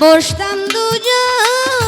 বসতাম দুজন।